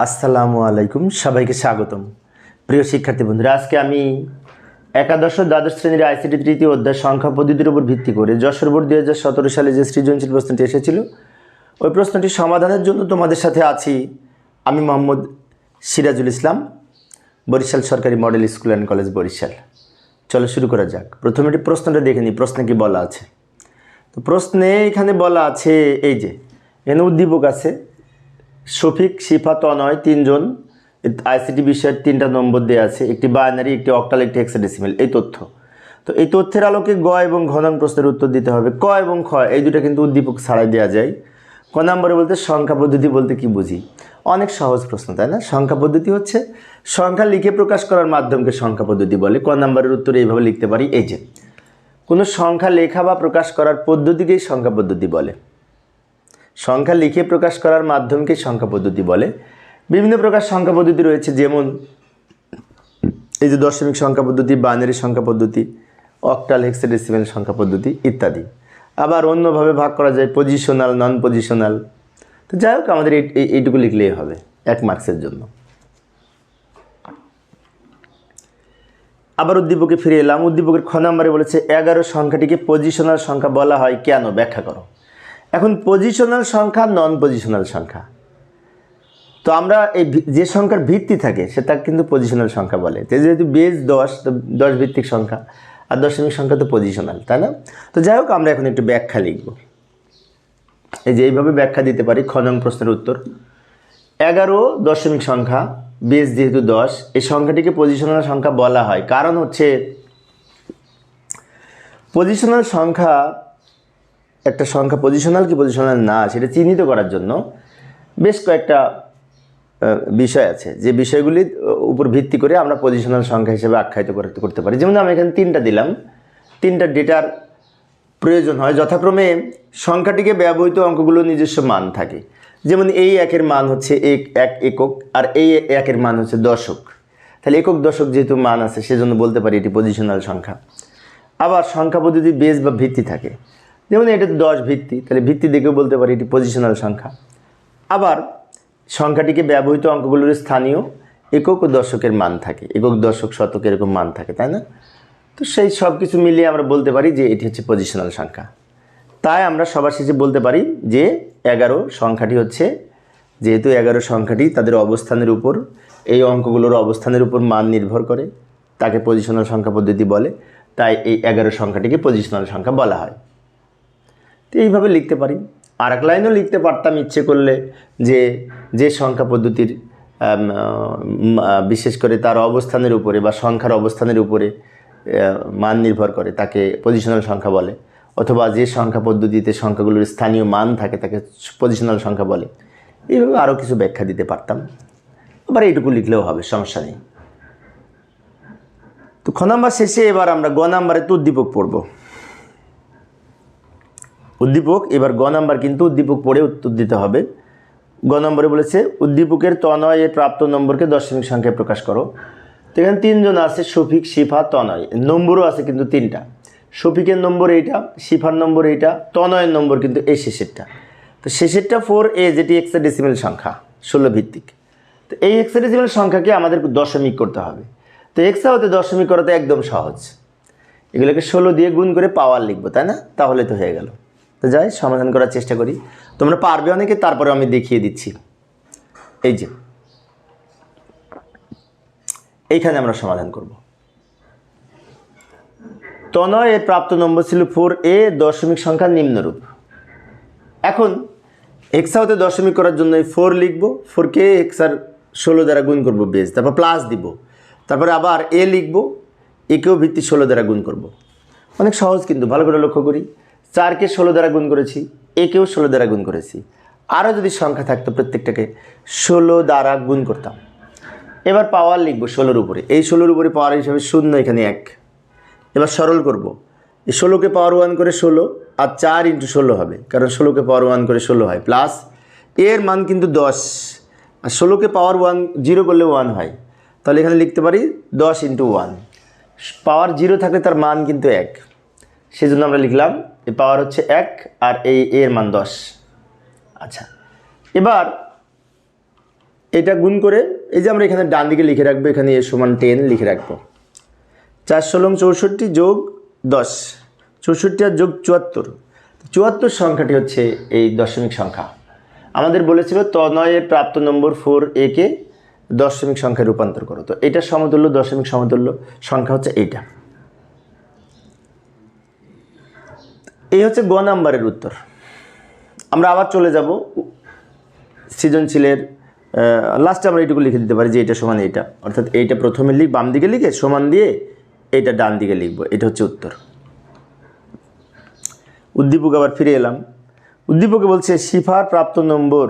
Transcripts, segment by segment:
আসসালামু আলাইকুম, সবাইকে স্বাগতম। প্রিয় শিক্ষার্থী বন্ধুরা, আজকে আমি একাদশ দ্বাদশ শ্রেণির আইসিটি তৃতীয় অধ্যায় সংখ্যা পদ্ধতির উপর ভিত্তি করে যশোর বোর্ড দুই হাজার সতেরো সালে যে সৃজনশীল প্রশ্নটি এসেছিল, ওই প্রশ্নটি সমাধানের জন্য তোমাদের সাথে আছি আমি মোহাম্মদ সিরাজুল ইসলাম, বরিশাল সরকারি model school and college Barishal. চলো শুরু করা যাক। প্রথমে প্রশ্নটা দেখে নিই, প্রশ্নে কি বলা আছে? তো প্রশ্নে এখানে বলা আছে এই যে এখানে উদ্দীপক আছে। শফিক শিফা তনয় তিনজন। আইসিটি বিষয়ের তিনটা নম্বর দেওয়া আছে। একটি বাইনারি একটি অক্টাল একটি হেক্সাডেসিমেল এই তথ্য। তো এই তথ্যের আলোকে গ এবং ঘ নং প্রশ্নের উত্তর দিতে হবে। ক এবং খ, এই দুটো কিন্তু উদ্দীপক ছাড়াই দেওয়া যায়। ক নম্বরে বলতে সংখ্যা পদ্ধতি বলতে কি বুঝি? অনেক সহজ প্রশ্ন, তাই না? সংখ্যা পদ্ধতি হচ্ছে, সংখ্যা লিখে প্রকাশ করার মাধ্যমকে সংখ্যা পদ্ধতি বলে। ক নম্বরের উত্তরে এইভাবে লিখতে পারি, এই যে। কোনো সংখ্যা লেখা বা প্রকাশ করার পদ্ধতিকেই সংখ্যা পদ্ধতি বলে। সংখ্যা লিখে প্রকাশ করার মাধ্যমকে সংখ্যা পদ্ধতি বলে। বিভিন্ন প্রকার সংখ্যা পদ্ধতি রয়েছে, যেমন এই যে দশমিক সংখ্যা পদ্ধতি, বাইনারি সংখ্যা পদ্ধতি, অক্টাল, হেক্সাডেসিমেল সংখ্যা পদ্ধতি ইত্যাদি। আবার অন্যভাবে ভাগ করা যায় পজিশনাল নন পজিশনাল তো যাই হোক, আমাদের এই- এই- এইটুকু লিখলেই হবে, এক মার্কসের জন্য। আবার উদ্দীপকে ফিরে এলাম। উদ্দীপকের খ নম্বরে বলেছে, এগারো সংখ্যাটিকে পজিশনাল সংখ্যা বলা হয়। কেন? ব্যাখ্যা করো। এখন পজিশনাল সংখ্যা নন পজিশনাল সংখ্যা। তো আমরা এই যে সংখ্যার ভিত্তি থাকে, সেটা কিন্তু পজিশনাল সংখ্যা বলে। যেহেতু বেজ দশ, তো দশ ভিত্তিক সংখ্যা, আর দশমিক সংখ্যা তো পজিশনাল তাই না? তো যাই হোক, আমরা এখন একটু ব্যাখ্যা লিখব। এই যে এইভাবে ব্যাখ্যা দিতে পারি খ নং প্রশ্নের উত্তর। এগারো দশমিক সংখ্যা বেস যেহেতু দশ, এই সংখ্যাটিকে পজিশনাল সংখ্যা বলা হয়। কারণ হচ্ছে পজিশনাল সংখ্যা একটা সংখ্যা পজিশনাল কি পজিশনাল না, সেটা চিহ্নিত করার জন্য বেশ কয়েকটা বিষয় আছে। যে বিষয়গুলির উপর ভিত্তি করে আমরা পজিশনাল সংখ্যা হিসেবে আখ্যায়িত করতে করতে পারি। যেমন আমি এখানে তিনটা দিলাম। তিনটা ডেটার প্রয়োজন হয়। যথাক্রমে সংখ্যাটিকে ব্যবহৃত অঙ্কগুলোর নিজস্ব মান থাকে। যেমন এই একের মান হচ্ছে এক এক একক, আর এই একের মান হচ্ছে দশক। তাহলে একক, দশক যেহেতু মান আছে, সেজন্য বলতে পারি এটি পজিশনাল সংখ্যা। আবার সংখ্যা পদ্ধতি বেস বা ভিত্তি থাকে। যেমন এটা তো দশ ভিত্তি, তাহলে ভিত্তি দেখেও বলতে পারি এটি পজিশনাল সংখ্যা। আবার সংখ্যাটিকে ব্যবহৃত অঙ্কগুলোর স্থানীয় একক ও দশকের মান থাকে, একক দশক শতক এরকম মান থাকে, তাই না? তো সেই সব কিছু মিলিয়ে আমরা বলতে পারি যে এটি হচ্ছে পজিশনাল সংখ্যা। তাই আমরা সবার শেষে বলতে পারি যে এগারো সংখ্যাটি হচ্ছে, যেহেতু এগারো সংখ্যাটি তাদের অবস্থানের উপর, এই অঙ্কগুলোর অবস্থানের উপর মান নির্ভর করে, তাকে পজিশনাল সংখ্যা পদ্ধতি বলে, তাই এই এগারো সংখ্যাটিকে পজিশনাল সংখ্যা বলা হয়। তো এইভাবে লিখতে পারি। আর এক লাইনও লিখতে পারতাম ইচ্ছে করলে যে যে সংখ্যা পদ্ধতির বিশেষ করে তার অবস্থানের উপরে বা সংখ্যার অবস্থানের উপরে মান নির্ভর করে, তাকে পজিশনাল সংখ্যা বলে। অথবা যে সংখ্যা পদ্ধতিতে সংখ্যাগুলোর স্থানীয় মান থাকে, তাকে পজিশনাল সংখ্যা বলে। এইভাবে আরও কিছু ব্যাখ্যা দিতে পারতাম। আবার এইটুকু লিখলেও হবে, সমস্যা নেই। তো খ নাম্বার শেষে এবার আমরা গ নাম্বারে তো উদ্দীপক পড়ব। উদ্দীপক, এবার গ নাম্বার কিন্তু উদ্দীপক পড়ে উত্তর দিতে হবে। গ নম্বরে বলেছে, উদ্দীপকের তনয় প্রাপ্ত নম্বরকে দশমিক সংখ্যায় প্রকাশ করো। তো এখানে তিনজন আছে, শফিক, শিফা, তনয়। নম্বরও আছে কিন্তু তিনটা। শফিকের নম্বর এইটা, শিফার নম্বর এইটা, তনয়ের নম্বর কিন্তু এই শেষেরটা। তো শেষেরটা ফোর এ যেটি এক্সাডেসিমেল সংখ্যা, ষোলো ভিত্তিক। তো এই এক্সাডেসিমেল সংখ্যাকে আমাদের দশমিক করতে হবে। তো এক্সা হতে দশমিক করাতে একদম সহজ। এগুলোকে ষোলো দিয়ে গুণ করে পাওয়ার লিখব, তাই না? তাহলে তো হয়ে গেল। তো যাই, সমাধান করার চেষ্টা করি। তোমরা পারবে অনেকে তারপরে আমি দেখিয়ে দিচ্ছি। এই যে। এইখানে আমরা সমাধান করব। তনয়, এর প্রাপ্ত নম্বর ছিল ফোর এ দশমিক সংখ্যা নিম্নরূপ। এখন এক্সাওতে দশমিক করার জন্য ফোর লিখব। ফোরকে এক্সার ষোলো দ্বারা গুণ করব বেস তারপর প্লাস দিব। তারপরে আবার এ লিখব। একেও ভিত্তি ষোলো দ্বারা গুণ করব। অনেক সহজ কিন্তু, ভালো করে লক্ষ্য করি। চারকে ষোলো দ্বারা গুণ করেছি, একেও ষোলো দ্বারা গুণ করেছি। আরও যদি সংখ্যা থাকতো প্রত্যেকটাকে, ষোলো দ্বারা গুণ করতাম। এবার পাওয়ার লিখব ষোলোর উপরে। এই ষোলোর উপরে পাওয়ার হিসাবে শূন্য এখানে এক। এবার সরল করব। এই ষোলোকে পাওয়ার ওয়ান করে ষোলো, আর চার ইন্টু ষোলো হবে, কারণ ষোলোকে পাওয়ার ওয়ান করে ষোলো হয়। প্লাস এর মান কিন্তু দশ। আর ষোলোকে পাওয়ার ওয়ান জিরো করলে ওয়ান হয়। তাহলে এখানে লিখতে পারি দশ ইন্টু ওয়ান পাওয়ার জিরো থাকলে তার মান কিন্তু এক। সেজন্য আমরা লিখলাম এই পাওয়ার হচ্ছে এক আর এই এর মান দশ। আচ্ছা এবার এটা গুণ করে এই যে আমরা এখানে ডান দিকে লিখে রাখব, এখানে এ সমান টেন লিখে রাখব। চার ষোলং চৌষট্টি যোগ দশ, চৌষট্টি আর যোগ চুয়াত্তর। চুয়াত্তর সংখ্যাটি হচ্ছে এই দশমিক সংখ্যা। আমাদের বলেছিল তনয়ের প্রাপ্ত নম্বর ফোর একে দশমিক সংখ্যায় রূপান্তর করো। তো এটা সমতুল্য, দশমিক সমতুল্য সংখ্যা হচ্ছে এইটা। এই হচ্ছে গ নাম্বারের উত্তর। আমরা আবার চলে যাব সৃজনশীলের লাস্টে আমরা এইটুকু লিখে দিতে পারি যে এটা সমান এইটা। অর্থাৎ এইটা প্রথমে লিখ, বাম দিকে লিখে সমান দিয়ে এইটা ডান দিকে লিখব। এটা হচ্ছে উত্তর। উদ্দীপক আবার ফিরে এলাম। উদ্দীপকে বলছে, শিফার প্রাপ্ত নম্বর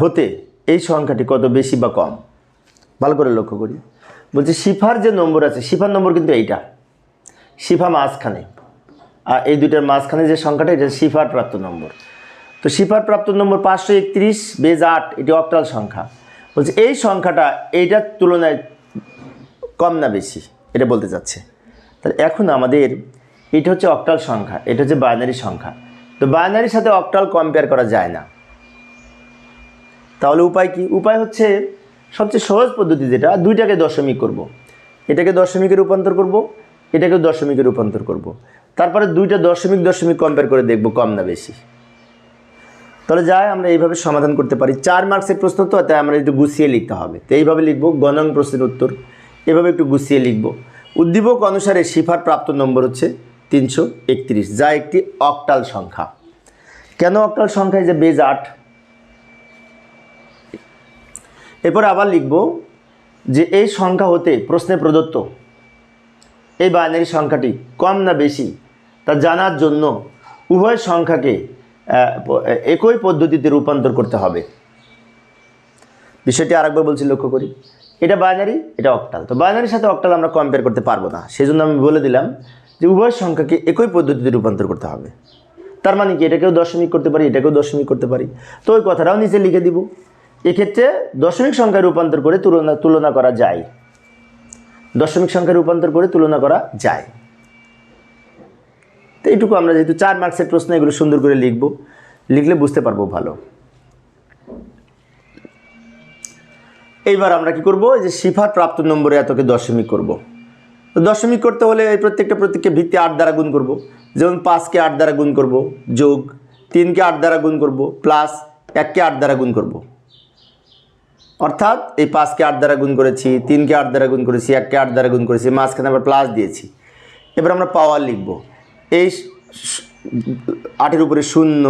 হতে এই সংখ্যাটি কত বেশি বা কম? ভালো করে লক্ষ্য করি। বলছে, শিফার যে নম্বর আছে, শিফার নম্বর কিন্তু এইটা। শিফা মাঝখানে। আর এই দুইটার মাঝখানে যে সংখ্যাটা, এটা শিফার প্রাপ্ত নম্বর। তো শিফার প্রাপ্ত নম্বর পাঁচশো একত্রিশ, বেজ আট, এটি অক্টাল সংখ্যা। বলছে, এই সংখ্যাটা এইটার তুলনায় কম না বেশি, এটা বলতে চাচ্ছে। তাহলে এখন আমাদের এটা হচ্ছে অক্টাল সংখ্যা, এটা হচ্ছে বাইনারি সংখ্যা। তো বাইনারির সাথে অক্টাল কম্পেয়ার করা যায় না। তাহলে উপায় কি? উপায় হচ্ছে সবচেয়ে সহজ পদ্ধতি যেটা, দুইটাকে দশমিক করব। এটাকে দশমিকে রূপান্তর করব এটাকে দশমিকে রূপান্তর করব। তারপরে দুইটা দশমিক দশমিক কম্পেয়ার করে দেখব, কম না বেশি। তাহলে যাই, আমরা এইভাবে সমাধান করতে পারি। চার মার্কসের প্রশ্ন তো, তাই আমরা একটু গুছিয়ে লিখতে হবে। তো এইভাবে লিখব গণং প্রশ্নের উত্তর। এভাবে একটু গুছিয়ে লিখব। উদ্দীপক অনুসারে শিফার প্রাপ্ত নম্বর হচ্ছে তিনশো একত্রিশ, যা একটি অক্টাল সংখ্যা। কেন অক্টাল সংখ্যায় যে বেজ আট। এরপর আবার লিখব যে এই সংখ্যা হতে প্রশ্নে প্রদত্ত এই বাইনারি সংখ্যাটি কম না বেশি তা জানার জন্য উভয় সংখ্যাকে একই পদ্ধতিতে রূপান্তর করতে হবে। বিষয়টি আরেকবার বলছি, লক্ষ্য করি। এটা বাইনারি এটা অক্টাল তো বাইনারির সাথে অক্টাল আমরা কম্পেয়ার করতে পারব না। সেজন্য আমি বলে দিলাম যে উভয় সংখ্যাকে একই পদ্ধতিতে রূপান্তর করতে হবে। তার মানে কি? এটাকেও দশমিক করতে পারি, এটাকেও দশমিক করতে পারি। তো ওই কথাটাও নিচে লিখে দিব। এক্ষেত্রে দশমিক সংখ্যায় রূপান্তর করে তুলনা তুলনা করা যায়। দশমিক সংখ্যায় রূপান্তর করে তুলনা করা যায়। তো এইটুকু আমরা যেহেতু চার মার্কসের প্রশ্ন, এগুলো সুন্দর করে লিখব। লিখলে বুঝতে পারব ভালো। এইবার আমরা কি করব? যে শিফার প্রাপ্ত নম্বরে এতকে দশমিক করব। দশমিক করতে হলে এই প্রত্যেকটা প্রত্যেককে ভিত্তি আট দ্বারা গুণ করব। যেমন পাঁচকে আট দ্বারা গুণ করব, যোগ তিনকে আট দ্বারা গুণ করব, প্লাস এককে আট দ্বারা গুণ করব। অর্থাৎ এই পাঁচকে আট দ্বারা গুণ করেছি, তিনকে আট দ্বারা গুণ করেছি, এককে আট দ্বারা গুণ করেছি, মাঝখানে আবার প্লাস দিয়েছি। এবার আমরা পাওয়ার লিখব। এই আটের উপরে শূন্য,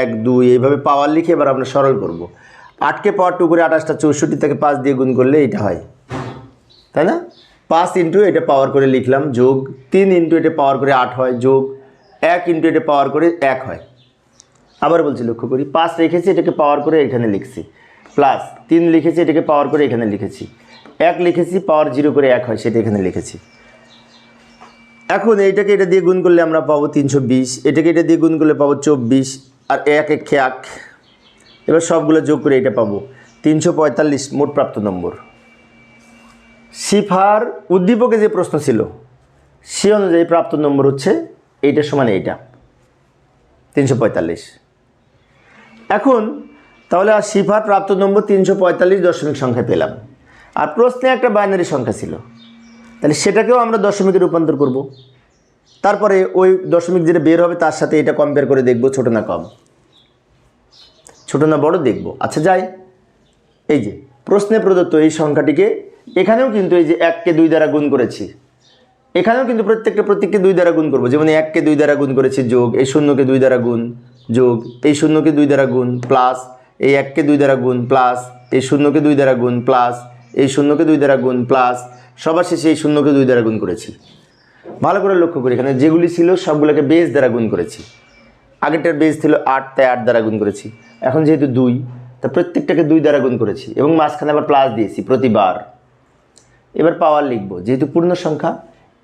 এক, দুই, এইভাবে পাওয়ার লিখে এবার আমরা সরল করব। আটকে পাওয়ার টু করে আঠাশটা চৌষট্টি থেকে পাঁচ দিয়ে গুণ করলে এটা হয়। তাই না? পাঁচ ইন্টু এটা পাওয়ার করে লিখলাম, যোগ তিন ইন্টু এটা পাওয়ার করে আট হয়, যোগ এক ইন্টু এটা পাওয়ার করে এক হয়। আবার বলছি, লক্ষ্য করি, পাঁচ রেখেছি, এটাকে পাওয়ার করে এখানে লিখছি। প্লাস তিন লিখেছি, এটাকে পাওয়ার করে এখানে লিখেছি। এক লিখেছি পাওয়ার জিরো করে এক হয়, সেটা এখানে লিখেছি। এখন এইটাকে এটা দিয়ে গুণ করলে আমরা পাবো তিনশো বিশ, এটাকে এটা দিয়ে গুণ করলে পাবো চব্বিশ, আর এক এক এক। এবার সবগুলো যোগ করে এটা পাবো তিনশো পঁয়তাল্লিশ, মোট প্রাপ্ত নম্বর। সিফার উদ্দীপকে যে প্রশ্ন ছিল, সে অনুযায়ী প্রাপ্ত নম্বর হচ্ছে এইটার সমান এইটা, তিনশো পঁয়তাল্লিশ। এখন, তাহলে আর সিফার প্রাপ্ত নম্বর তিনশো পঁয়তাল্লিশ দশমিক সংখ্যা পেলাম। আর প্রশ্নে একটা বাইনারি সংখ্যা ছিল তাহলে সেটাকেও আমরা দশমিকে রূপান্তর করব। তারপরে ওই দশমিক যেটা বের হবে তার সাথে এটা কম্পেয়ার করে দেখব ছোটো না কম। ছোটো না বড় দেখব। আচ্ছা যাই। এই যে, প্রশ্নে প্রদত্ত এই সংখ্যাটিকে এখানেও কিন্তু এই যে এককে দুই দ্বারা গুণ করেছি, এখানেও কিন্তু প্রত্যেকটা প্রত্যেককে দুই দ্বারা গুণ করব। যেমন এককে দুই দ্বারা গুণ করেছি যোগ, এই শূন্যকে দুই দ্বারা গুণ যোগ, এই শূন্যকে দুই দ্বারা গুণ প্লাস, এই এককে দুই দ্বারা গুণ প্লাস, এই শূন্যকে দুই দ্বারা গুণ প্লাস এই শূন্যকে দুই দ্বারা গুণ প্লাস সবার শেষে এই শূন্যকে দুই দ্বারা গুণ করেছি। ভালো করে লক্ষ্য করি, এখানে যেগুলি ছিল সবগুলোকে বেস দ্বারা গুণ করেছি। আগেরটার বেস ছিল আট, তাই আট দ্বারা গুণ করেছি। এখন যেহেতু দুই, তা প্রত্যেকটাকে দুই দ্বারা গুণ করেছি এবং মাঝখানে আবার প্লাস দিয়েছি প্রতিবার। এবার পাওয়ার লিখব, যেহেতু পূর্ণ সংখ্যা,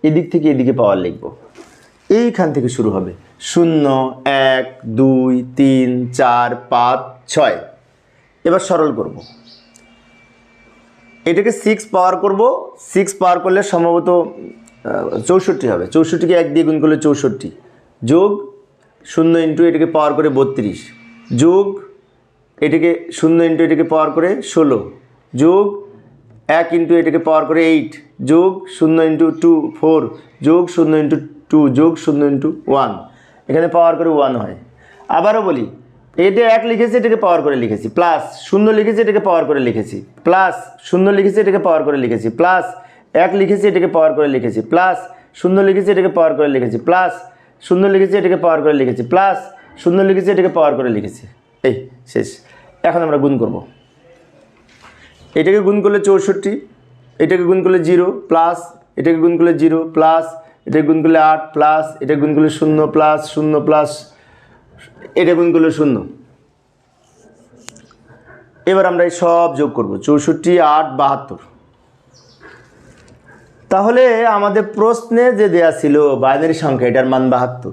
এদিক থেকে এদিকে পাওয়ার লিখব। এইখান থেকে শুরু হবে। শূন্য, এক, দুই, তিন, চার, পাঁচ, ছয়। এবার সরল করব। এটাকে সিক্স পাওয়ার করব। সিক্স পাওয়ার করলে সম্ভবত চৌষট্টি হবে। চৌষট্টিকে এক দিয়ে গুণ করলে চৌষট্টি। যোগ শূন্য ইন্টু এটাকে পাওয়ার করে বত্রিশ। যোগ এটাকে শূন্য ইন্টু এটাকে পাওয়ার করে ষোলো। যোগ এক ইন্টু এটাকে পাওয়ার করে এইট যোগ শূন্য ইন্টু টু ফোর যোগ শূন্য ইন্টু টু যোগ শূন্য ইন্টু ওয়ান এখানে পাওয়ার করে ওয়ান হয়। আবারও বলি এটা এক লিখেছি, এটাকে পাওয়ার করে লিখেছি। প্লাস শূন্য লিখেছি, এটাকে পাওয়ার করে লিখেছি। প্লাস শূন্য লিখেছি, এটাকে পাওয়ার করে লিখেছি। প্লাস এক লিখেছি, এটাকে পাওয়ার করে লিখেছি। প্লাস শূন্য লিখেছি, এটাকে পাওয়ার করে লিখেছি। প্লাস শূন্য লিখেছি, এটাকে পাওয়ার করে লিখেছি। প্লাস শূন্য লিখেছি, এটাকে পাওয়ার করে লিখেছি। এই, শেষ। এখন আমরা গুণ করব। এটাকে গুণ করলে চৌষট্টি, এটাকে গুণ করলে জিরো প্লাস এটাকে গুণ করলে জিরো প্লাস এটাকে গুণ করলে আট প্লাস এটা গুণ করলে শূন্য প্লাস শূন্য প্লাস এটা গুণ করলে শূন্য। এবার আমরা এই সব যোগ করব, চৌষট্টি, আট, বাহাত্তর। তাহলে আমাদের প্রশ্নে যে দেয়া ছিল, বাইনারি সংখ্যা, এটার মান বাহাত্তর।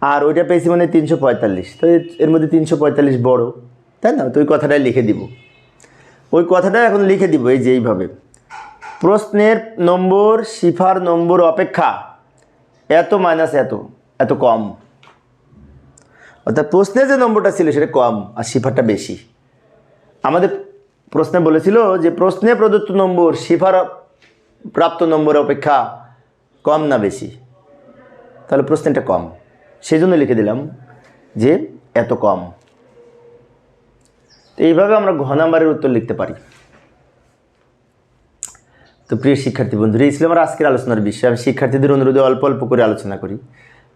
আর ওইটা পেয়েছি মানে তিনশো পঁয়তাল্লিশ। তো এর- এর মধ্যে তিনশো পঁয়তাল্লিশ বড়ো, তাই না? তো ওই কথাটাই লিখে দিব। ওই কথাটা এখন লিখে দিব এই যে এইভাবে। প্রশ্নের নম্বর, শিফার নম্বর অপেক্ষা এত মাইনাস এত এত কম। অর্থাৎ প্রশ্নে যে নম্বরটা ছিল সেটা কম আর শিফারটা বেশি। আমাদের প্রশ্নে বলেছিল যে প্রশ্নে প্রদত্ত নম্বর, শিফার প্রাপ্ত নম্বর অপেক্ষা কম না বেশি? তাহলে প্রশ্নটা কম। সেই জন্য লিখে দিলাম যে এত কম। তো এইভাবে আমরা ঘ নাম্বারের উত্তর লিখতে পারি। তো প্রিয় শিক্ষার্থী বন্ধুরা, এই ছিল আমার আজকের আলোচনার বিষয়। আমি শিক্ষার্থীদের অনুরোধে অল্প অল্প করে আলোচনা করি,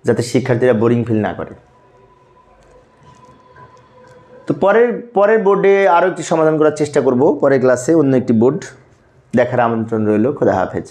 যাতে শিক্ষার্থীরা বোরিং ফিল না করে। তো পরের পরের বোর্ডে আরও একটি সমাধান করার চেষ্টা করব। পরের ক্লাসে অন্য একটি বোর্ড দেখার আমন্ত্রণ রইল। খোদা হাফেজ।